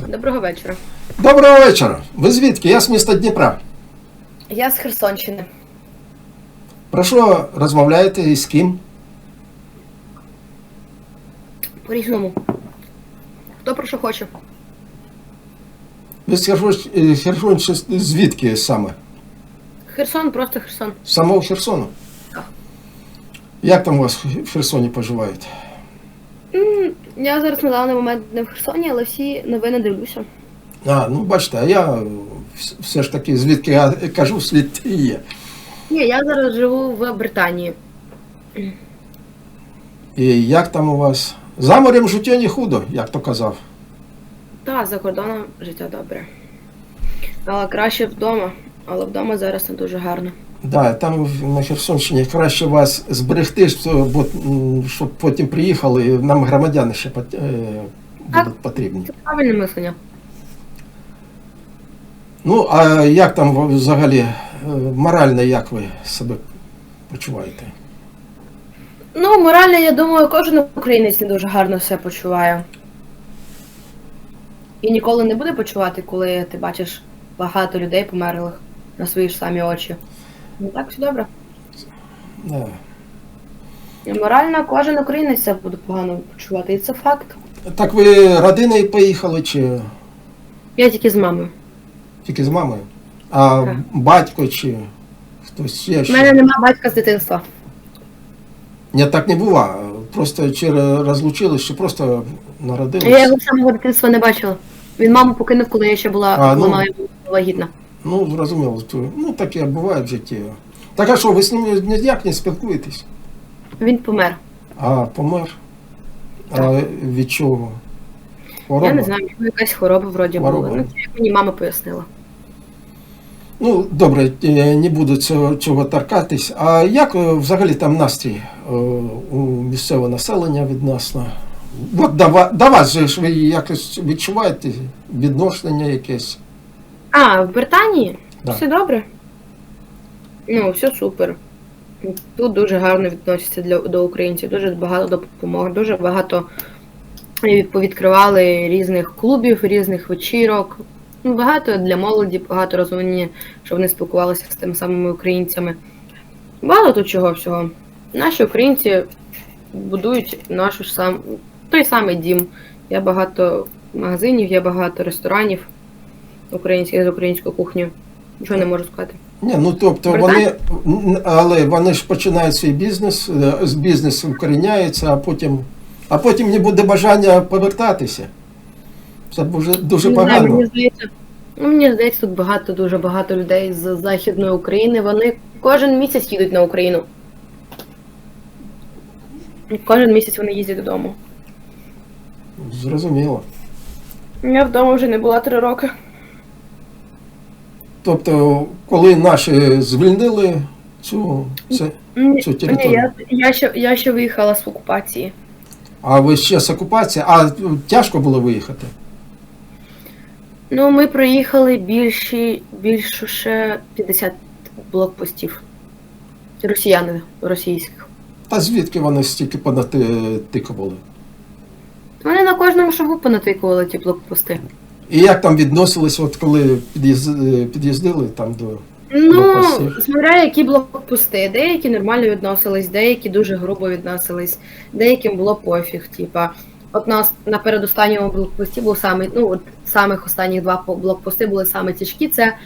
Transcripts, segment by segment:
Доброго вечора. Доброго вечора. Ви звідки? Я з міста Дніпра. Я з Херсонщини. Про що розмовляєте і з ким? По різному. Хто про що хоче? Ви з Херсон- е, Херсонщини звідки саме? Херсон, просто Херсон. З самого Херсону? Так. Як там у вас в Херсоні поживають? Я зараз на даний момент не в Херсоні, але всі новини дивлюся. А, ну бачите, а я все ж таки звідки я кажу, слід і є. Ні, я зараз живу в Британії. І як там у вас? За морем життя не худо, як то казав. Та, за кордоном життя добре. Але краще вдома. Але вдома зараз не дуже гарно. Да, там на Херсонщині краще вас зберегти, бо, щоб потім приїхали, і нам громадяни ще е, будуть потрібні. Це правильне мислення. Ну, а як там взагалі е, морально, як ви себе почуваєте? Ну, морально, я думаю, кожен українець не дуже гарно все почуває. І ніколи не буде почувати, коли ти бачиш багато людей померлих на свої ж самі очі. Ну так, все добре. Да. І морально кожен українець себе буде погано почувати. І це факт. Так ви родиною поїхали чи Я тільки з мамою. тільки з мамою? А Так. батько чи хтось ще? У мене нема батька з дитинства. Ні, так не було. Просто чи розлучились, чи просто народились? Я його з самого дитинства не бачила. Він маму покинув, коли я ще була А, коли ну. мама була вагітна. Ну, зрозуміло. Ну, таке буває в житті. Так а що, ви з ним ніяк не спілкуєтесь? Він помер. А, помер? А від чого? Хвороба? Я не знаю, його якась хвороба вроді була. Ну, це як мені мама пояснила. Ну, добре, е, не буду цього, цього торкатись. А як е, взагалі там настрій е, у місцевого населення відносно? От до вас же ж ви якось відчуваєте відношення якесь? А, в Британії? Да. Все добре. Ну, все супер. Тут дуже гарно відносяться для, до українців, дуже багато допомоги, дуже багато відкривали різних клубів, різних вечірок. Ну, багато для молоді, багато розуміння, щоб вони спілкувалися з тими самими українцями. Багато тут чого всього. Наші українці будують нашу сам, той самий дім. Є багато магазинів, є багато ресторанів українських з українською кухнею. Нічого не можу сказати. Ні, ну тобто вони, але вони ж починають свій бізнес, е, з бізнесу вкоріняються, а потім, а потім не буде бажання повертатися. Це дуже, дуже погано. мені здається, ну, мені здається, тут багато, дуже багато людей з Західної України. Вони кожен місяць їдуть на Україну. Кожен місяць вони їздять додому. Зрозуміло. Я вдома вже не була три роки. Тобто, коли наші звільнили цю, це, Ні, Цю ні, територію. я, я, ще, я ще виїхала з окупації. а ви ще з окупації, а тяжко було виїхати? Ну, ми проїхали більші, більше ще 50 блокпостів. Росіяни російських. Та звідки вони стільки понатикували? Вони на кожному шагу понатикували ті блокпости. І як там відносились, от коли під'їздили там до. Ну, смотря які блокпости. Деякі нормально відносились, деякі дуже грубо відносились, деяким було пофіг. Типа, от нас на передостанньому блокпості був самий, ну от самих останніх два блокпости були саме тяжкі. Це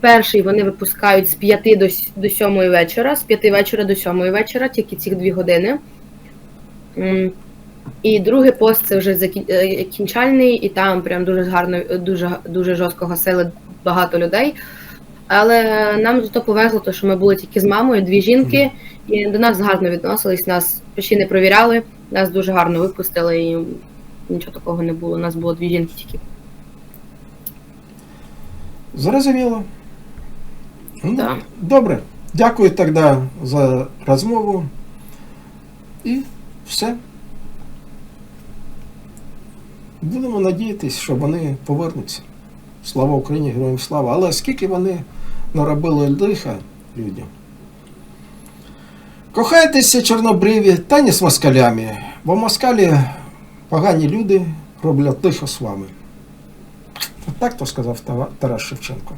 перший вони випускають з 5 до, до 7 вечора, з 5 вечора до 7 вечора, тільки ці дві години. І другий пост це вже закін- е, і там прям дуже гарно, дуже, дуже жорстко гасили багато людей. Але нам зато повезло, то, що ми були тільки з мамою, дві жінки, і до нас гарно відносились, нас ще не провіряли, нас дуже гарно випустили і нічого такого не було. У нас було дві жінки тільки. Зрозуміло. Ну, Да. Добре. Дякую тоді за розмову. І все. Будемо надіятися, що вони повернуться. Слава Україні, героям слава. Але скільки вони наробили лиха людям? Кохайтеся чорнобриві та не з москалями, бо москалі погані люди роблять лихо з вами. Так то сказав Тарас Шевченко.